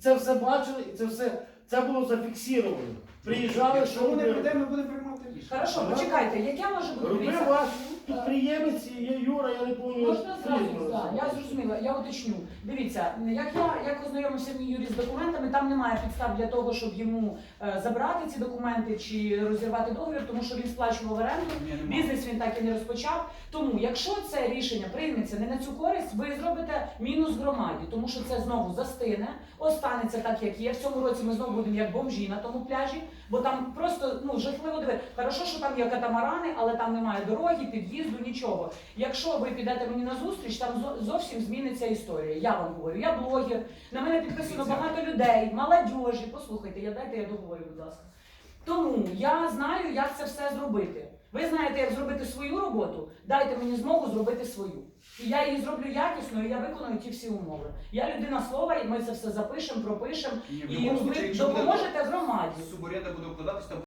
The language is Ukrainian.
Це все бачили, і це все це було зафіксовано. Приїжджали, Якщо що ми не робили. прийдемо, ми будемо приймати рішення. Хорошо, почекайте, яке може бути Робив дивіться, ваш підприємець, є Юра, я не пам'ятаю. Можна зразу, так, я зрозуміла, я уточню. Дивіться, як я як ознайомився мій юрист з документами, там немає підстав для того, щоб йому е, забрати ці документи чи розірвати договір, тому що він сплачував оренду. Ні. Бізнес він так і не розпочав. Тому, якщо це рішення прийметься не на цю користь, ви зробите мінус громаді, тому що це знову застине, останеться так, як є. В цьому році ми знову будемо як бомжі на тому пляжі, бо там просто ну жахливо диви. Хорошо, що там є катамарани, але там немає дороги, під'їзду, нічого. Якщо ви підете мені на зустріч, там зовсім зміниться історія. Я вам говорю, я блогер, на мене підписано багато людей, молодіжі. Послухайте, я дайте я договорю, будь ласка. Тому я знаю, як це все зробити. Ви знаєте, як зробити свою роботу, дайте мені змогу зробити свою. І я її зроблю якісно, і я виконую ті всі умови. Я людина слова, і ми це все запишемо, пропишемо, Ні, і ви допоможете громаді. Суборенда буде укладатися, там